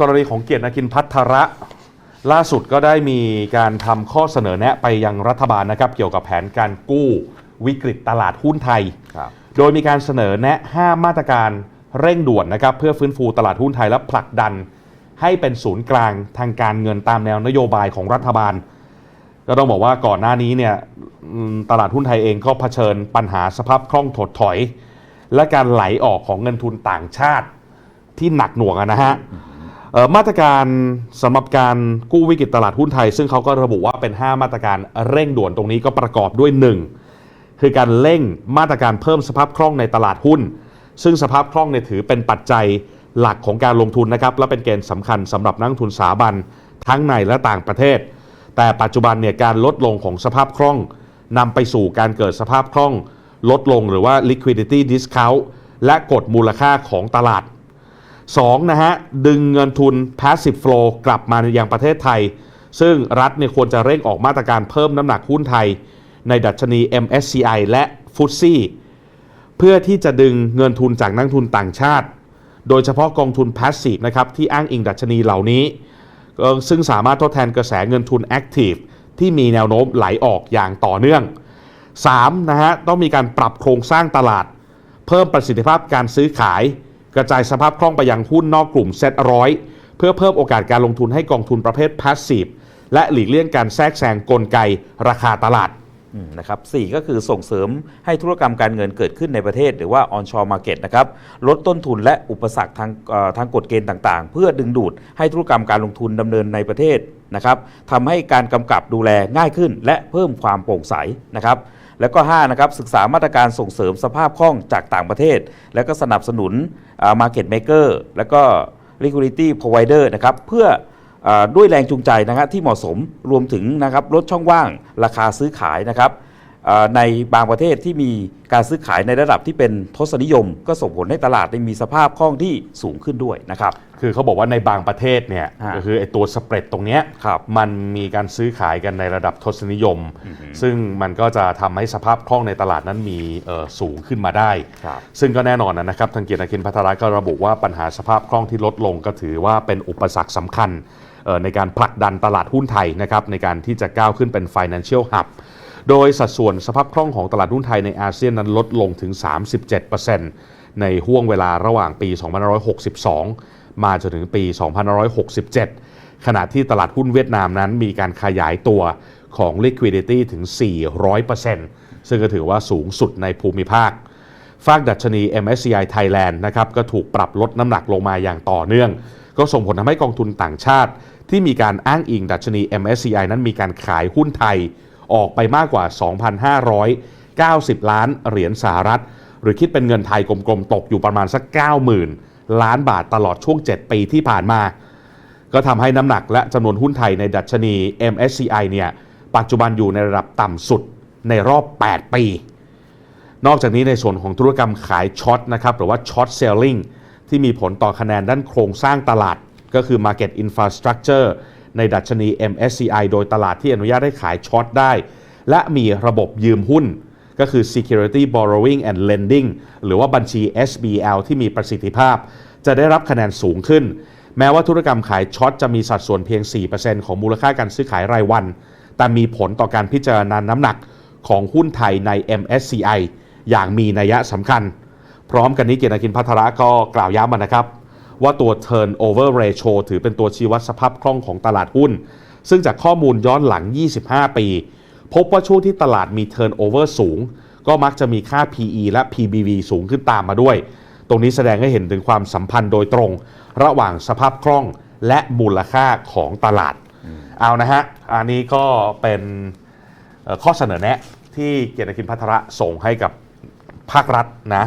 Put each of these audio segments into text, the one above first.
กรณีของเกียรตินาคินพัทระ ล่าสุดก็ได้มีการทำข้อเสนอแนะไปยังรัฐบาลนะครับ เกี่ยวกับแผนการกู้วิกฤตตลาดหุ้นไทยครับโดยมีการเสนอแนะ 5 มาตรการเร่งด่วนนะครับ เพื่อฟื้นฟูตลาดหุ้นไทยและผลักดัน ให้เป็นศูนย์กลางทางการเงินตามแนวนโยบายของรัฐบาล ก็ต้องบอกว่าก่อนหน้านี้เนี่ยอืมตลาดหุ้นไทยเองก็เผชิญปัญหาสภาพคล่องถดถอย และการไหลออกของเงินทุนต่างชาติที่หนักหน่วงอะนะฮะเอ่อ มาตรการสำหรับการกู้วิกฤตตลาดหุ้นไทย ซึ่งเขาก็ระบุว่าเป็น 5 มาตรการเร่งด่วนตรงนี้ก็ประกอบด้วย 1 คือการเร่งมาตรการเพิ่มสภาพคล่องในตลาดหุ้น ซึ่งสภาพคล่องเนี่ยถือเป็นปัจจัยหลักของการลงทุนนะครับและเป็นเกณฑ์สำคัญสำหรับนักทุนสถาบันทั้งในและต่างประเทศ แต่ปัจจุบันเนี่ยการลดลงของสภาพคล่องนำไปสู่การเกิดสภาพคล่อง ลดลงหรือว่า liquidity discount และกดมูลค่าของตลาด 2. นะฮะดึงเงินทุน passive flow กลับมายังประเทศไทย ซึ่งรัฐเนี่ยควรจะเร่งออกมาตรการเพิ่มน้ำหนักหุ้นไทย ในดัชนี MSCI และ FTSE เพื่อที่จะดึงเงินทุนจากนักทุนต่างชาติ โดยเฉพาะกองทุน passive นะครับที่อ้างอิงดัชนีเหล่านี้ ซึ่งสามารถทดแทนกระแสเงินทุน active ที่มีแนวโน้มไหลออกอย่างต่อเนื่อง 3. นะฮะต้องมีการปรับโครงสร้างตลาด เพิ่มประสิทธิภาพการซื้อขาย กระจายสภาพคล่องไปยังหุ้นนอกกลุ่มเซ็ตร้อยเพื่อเพิ่มโอกาสการลงทุนให้กองทุนประเภท passive และหลีกเลี่ยงการแทรกแซงกลไกราคาตลาดนะครับสี่ก็คือส่งเสริมให้ธุรกรรมการเงินเกิดขึ้นในประเทศ หรือว่า onshore market นะครับลดต้นทุนและอุปสรรคทางทางกฎเกณฑ์ต่างๆ เพื่อดึงดูดให้ธุรกรรมการลงทุนดำเนินในประเทศนะครับทำให้การกำกับดูแลง่ายขึ้น และเพิ่มความโปร่งใสนะครับ แล้วก็5นะครับศึกษามาตรการส่งเสริมสภาพคล่องจากต่างประเทศ แล้วก็สนับสนุนอ่า market maker แล้วก็ liquidity provider นะครับเพื่ออด้วยแรงจูงใจนะครับที่เหมาะสมรวมถึงนะครับลดช่องว่างราคาซื้อขายนะครับ ในบางประเทศที่มีการซื้อขายในระดับที่เป็นทศนิยม ก็ส่งผลให้ตลาดได้มีสภาพคล่องที่สูงขึ้นด้วยนะครับ คือเขาบอกว่าในบางประเทศเนี่ยฮะก็คือไอ้ตัวสเปรดตรงเนี้ยครับมันมีการซื้อขายกันในระดับทศนิยม ซึ่งมันก็จะทำให้สภาพคล่องในตลาดนั้นมีเอ่อสูงขึ้นมาได้ครับซึ่งก็แน่นอนนะครับทางเกียรตินาคินพัทรก็ระบุว่าปัญหาสภาพคล่องที่ลดลงก็ถือว่าเป็นอุปสรรคสำคัญเอ่อในการผลักดันตลาดหุ้นไทยนะครับในการที่จะก้าวขึ้นเป็น financial hub โดยสัดส่วนสภาพคล่องของตลาดหุ้นไทยในอาเซียนนั้นลดลงถึง 37%ในห่วงเวลาระหว่างปี 2562 มาจนถึงปี 2567 ขณะที่ตลาดหุ้นเวียดนามนั้นมีการขยายตัวของ liquidity ถึง 400%ซึ่งก็ถือว่าสูงสุดในภูมิภาคฝากดัชนี MSCI Thailand นะครับก็ถูกปรับลดน้ำหนักลงมาอย่างต่อเนื่อง ก็ส่งผลทำให้กองทุนต่างชาติ ที่มีการอ้างอิงดัชนี MSCI นั้นมีการขายหุ้นไทย ออกไปมากกว่า 2,590 ล้านเหรียญสหรัฐ หรือคิดเป็นเงินไทยกลมๆ ตกอยู่ประมาณสัก 90,000 ล้านบาทตลอดช่วง 7 ปีที่ผ่านมา ก็ทำให้น้ำหนักและจำนวนหุ้นไทยในดัชนี MSCI เนี่ยปัจจุบันอยู่ในระดับต่ำสุดในรอบ 8 ปี นอกจากนี้ในส่วนของธุรกรรมขายช็อตนะครับหรือว่าช็อตเซลลิงที่มีผลต่อคะแนนด้านโครงสร้างตลาด ก็คือ Market Infrastructure ในดัชนี MSCI โดยตลาดที่อนุญาตให้ขายช็อตได้ และมีระบบยืมหุ้น ก็คือ Security Borrowing and Lending หรือว่าบัญชี SBL ที่มีประสิทธิภาพ จะได้รับคะแนนสูงขึ้น แม้ว่าธุรกรรมขายช็อตจะมีสัดส่วนเพียง 4%ของมูลค่าการซื้อขายรายวัน แต่มีผลต่อการพิจารณาน้ำหนักของหุ้นไทยใน MSCI อย่างมีนัยสำคัญ พร้อมกันนี้เกียรตินาคินพัทระก็กล่าวย้ำมานะครับ ว่าตัว turnover ratio ถือเป็นตัวชี้วัดสภาพคล่องของตลาดหุ้น ซึ่งจากข้อมูลย้อนหลัง 25 ปี พบว่าช่วงที่ตลาดมี turnover สูง ก็มักจะมีค่า PE และ PBV สูงขึ้นตามมาด้วย ตรงนี้แสดงให้เห็นถึงความสัมพันธ์โดยตรง ระหว่างสภาพคล่องและมูลค่าของตลาด เอานะฮะ อันนี้ก็เป็นข้อเสนอแนะที่เกียรตินาคินพัทระส่งให้กับภาครัฐนะ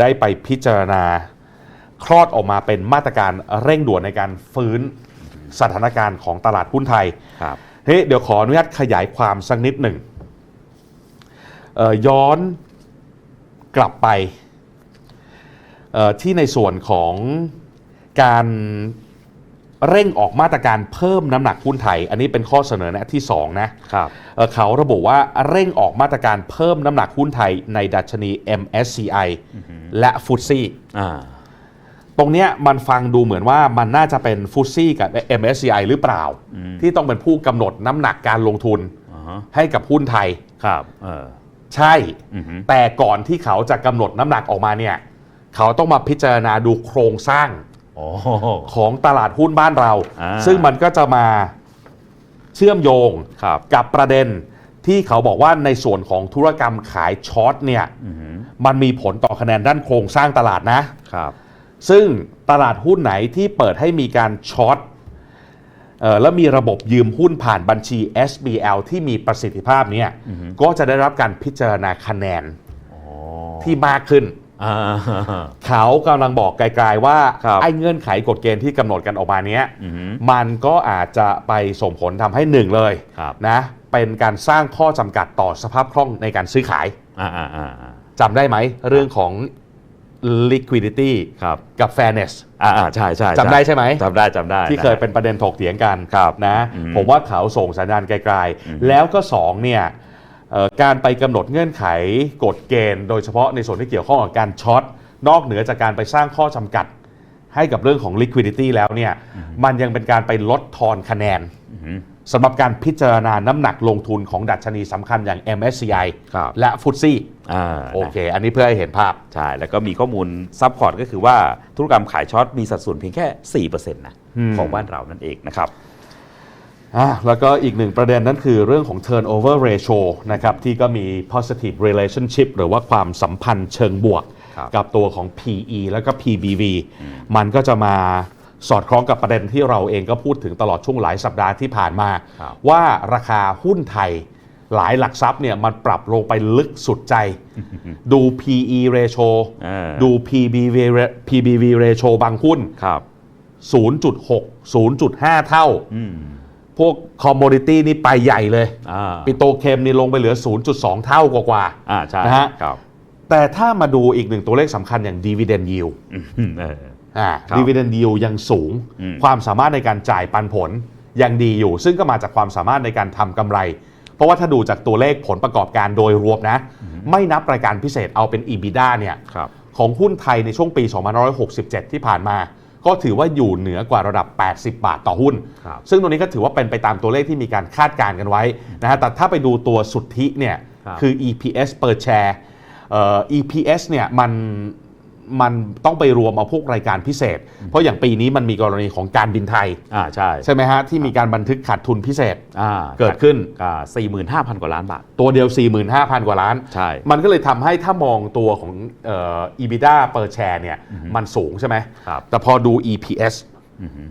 ได้ไปพิจารณา คลอดออกมาเป็นมาตรการเร่งด่วนในการฟื้นสถานการณ์ของตลาดหุ้นไทยครับเฮ้ยเดี๋ยวขออนุญาตขยายความสักนิดหนึ่งเอ่อย้อนกลับไปเอ่อที่ในส่วนของการเร่งออกมาตรการเพิ่มน้ำหนักหุ้นไทย อันนี้เป็นข้อเสนอแนะที่2นะครับเอ่อเขาระบุว่าเร่งออกมาตรการเพิ่มน้ำหนักหุ้นไทยในดัชนี MSCI และฟุตซี่อ่า ตรงเนี้ยมันฟังดูเหมือนว่ามันน่าจะเป็นฟุตซี่กับ MSCI หรือเปล่าอืมที่ต้องเป็นผู้กำหนดน้ำหนักการลงทุนอ่าฮะให้กับหุ้นไทยครับเออใช่อือฮึแต่ก่อนที่เขาจะกำหนดน้ำหนักออกมาเนี่ย เขาต้องมาพิจารณาดูโครงสร้างโอ้ของตลาดหุ้นบ้านเราอ่าซึ่งมันก็จะมาเชื่อมโยงครับกับประเด็นที่เขาบอกว่าในส่วนของธุรกรรมขายช็อตเนี่ยอือฮึมันมีผลต่อคะแนนด้านโครงสร้างตลาดนะครับ ซึ่งตลาดหุ้นไหนที่เปิดให้มีการช็อตเอ่อแล้วมีระบบยืมหุ้นผ่านบัญชี SBL ที่มีประสิทธิภาพเนี่ยก็จะได้รับการพิจารณาคะแนนอ๋อที่มากขึ้นอ่าเขากำลังบอกไกลๆว่าครับไอ้เงื่อนไขกฎเกณฑ์ที่กำหนดกันออกมาเนี้ยอือฮึมันก็อาจจะไปส่งผลทำให้หนึ่งเลยครับนะเป็นการสร้างข้อจำกัดต่อสภาพคล่องในการซื้อขายอ่าอ่าอ่าอ่าจำได้ไหมเรื่องของ liquidity ครับกับ fairness อ่าอ่าใช่ใช่จำได้ใช่ไหมจำได้จำได้ ที่เคยเป็นประเด็นถกเถียงกันครับนะอืมผมว่าเขาส่งสัญญาณไกลอืมๆแล้วก็สองเนี่ยเอ่อการไปกำหนดเงื่อนไขกฎเกณฑ์ โดยเฉพาะในส่วนที่เกี่ยวข้องกับการช็อตนอกเหนือจากการไปสร้างข้อจำกัดให้กับเรื่องของ liquidity แล้วเนี่ยมันยังเป็นการไปลดทอนคะแนนอือฮึ สำหรับการพิจารณาน้ำหนักลงทุนของดัชนีสำคัญอย่าง MSCI ครับและฟุตซี่อ่าโอเค อันนี้เพื่อให้เห็นภาพ ใช่ แล้วก็มีข้อมูลซับพอร์ตก็คือว่าธุรกรรมขายช็อตมีสัดส่วนเพียงแค่ 4%นะอืม ของบ้านเรานั่นเองนะครับ อะแล้วก็อีกหนึ่งประเด็นนั่นคือเรื่องของ turnover ratio นะครับที่ก็มี positive relationship หรือว่าความสัมพันธ์เชิงบวก ครับ กับตัวของ PE แล้วก็ PBV มันก็จะมา สอดคล้องกับประเด็นที่เราเองก็พูดถึงตลอดช่วงหลายสัปดาห์ที่ผ่านมาครับว่าราคาหุ้นไทยหลายหลักทรัพย์เนี่ยมันปรับลงไปลึกสุดใจ ดู PE ratio เออดู PBV ra- PBV ratio บางหุ้นครับ0.6 0.5 เท่าอืมพวกคอมม o ดิตี้นี่ไปใหญ่เลยอ่าปิโตรเคมนี่ลงไปเหลือ 0.2 เท่ากว่าอ่าใช่นะฮะครับๆแต่ถ้ามาดูอีกหนึ่งตัวเลขสำคัญอย่าง dividend yield อืมเอออ่าครับ dividend yield ยังสูงอืมความสามารถในการจ่ายปันผลยังดีอยู่ ซึ่งก็มาจากความสามารถในการทำกำไร เพราะว่าถ้าดูจากตัวเลขผลประกอบการโดยรวมนะ ไม่นับรายการพิเศษเอาเป็น EBITDA เนี่ยครับของหุ้นไทยในช่วงปี 2567 ที่ผ่านมา ก็ถือว่าอยู่เหนือกว่าระดับ 80 บาทต่อหุ้นครับซึ่งตรงนี้ก็ถือว่าเป็นไปตามตัวเลขที่มีการคาดการณ์กันไว้นะฮะแต่ถ้าไปดูตัวสุทธิเนี่ยครับคือ EPS per share เอ่อ EPS เนี่ยมัน มันต้องไปรวมเอาพวกรายการพิเศษ เพราะอย่างปีนี้มันมีกรณีของการบินไทย อ่าใช่ใช่ไหมฮะ ที่มีการบันทึกขาดทุนพิเศษอ่าเกิดขึ้นก็สี่หมื่นห้าพันกว่าล้านบาท ตัวเดียว 45,000 กว่าล้าน ใช่ มันก็เลยทำให้ถ้ามองตัวของเอ่อ EBITDA per share เนี่ยมันสูงใช่ไหมครับแต่พอดู EPS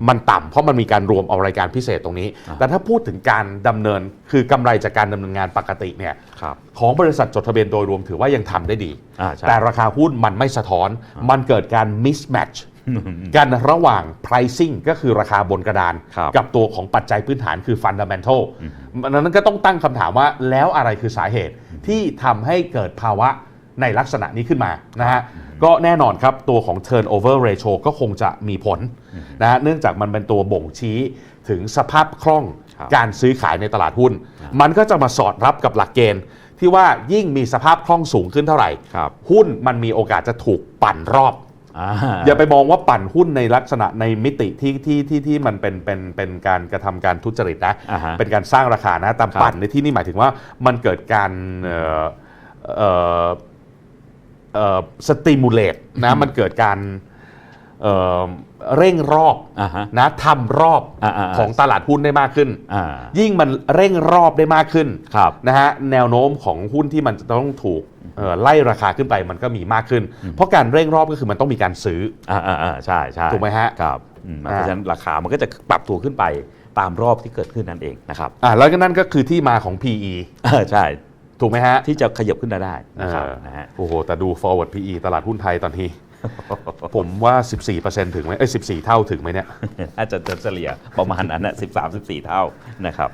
มันต่ำเพราะมันมีการรวมเอารายการพิเศษตรงนี้อ่าแต่ถ้าพูดถึงการดำเนินคือกำไรจากการดำเนินงานปกติเนี่ยครับของบริษัทจดทะเบียนโดยรวมถือว่ายังทำได้ดีอ่าใช่แต่ราคาหุ้นมันไม่สะท้อน มันเกิดการ mismatch กันระหว่าง pricing ก็คือราคาบนกระดานครับกับตัวของปัจจัยพื้นฐานคือ fundamental นั้นก็ต้องตั้งคำถามว่าแล้วอะไรคือสาเหตุที่ทำให้เกิดภาวะ ในลักษณะนี้ขึ้นมานะฮะก็แน่นอนครับตัวของ turnover ratio ก็คงจะมีผลนะฮะเนื่องจากมันเป็นตัวบ่งชี้ถึงสภาพคล่องครับการซื้อขายในตลาดหุ้น มันก็จะมาสอดรับกับหลักเกณฑ์ ที่ว่ายิ่งมีสภาพคล่องสูงขึ้นเท่าไหร่ครับหุ้นมันมีโอกาสจะถูกปั่นรอบอ่าอย่าไปมองว่าปั่นหุ้นในลักษณะในมิติที่ที่ที่ที่มันเป็นเป็นเป็นการกระทำการทุจริตนะอ่าฮะเป็นการสร้างราคานะแต่ครับปั่นในที่นี่หมายถึงว่ามันเกิดการ สติมูลเลตนะมันเกิดการเอ่อเร่งรอบอ่าฮะนะทำรอบอ่าอ่าอ่าของตลาดหุ้นได้มากขึ้นอ่ายิ่งมันเร่งรอบได้มากขึ้นครับนะฮะแนวโน้มของหุ้นที่มันจะต้องถูกเอ่อไล่ราคาขึ้นไปมันก็มีมากขึ้น เพราะการเร่งรอบก็คือมันต้องมีการซื้ออ่าอ่าอ่าใช่ใช่ถูกไหมฮะครับอืมเพอ่าราะฉะนั้นราคามันก็จะปรับตัวขึ้นไปตามรอบที่เกิดขึ้นนั่นเองนะครับอ่าแล้วก็นั่นก็คือที่มาของ PE เออใช่ ถูกไหมฮะ ที่จะขยับขึ้นได้ได้นะครับเออนะฮะโอ้โห แต่ดู forward PE ตลาดหุ้นไทยตอนนี้ ผมว่า 14%ถึงไหมเอ้ย14 เท่าถึงไหมเนี่ยอาจจะเฉลี่ยประมาณนั้นนะสิบสามสิบสี่เท่านะครับ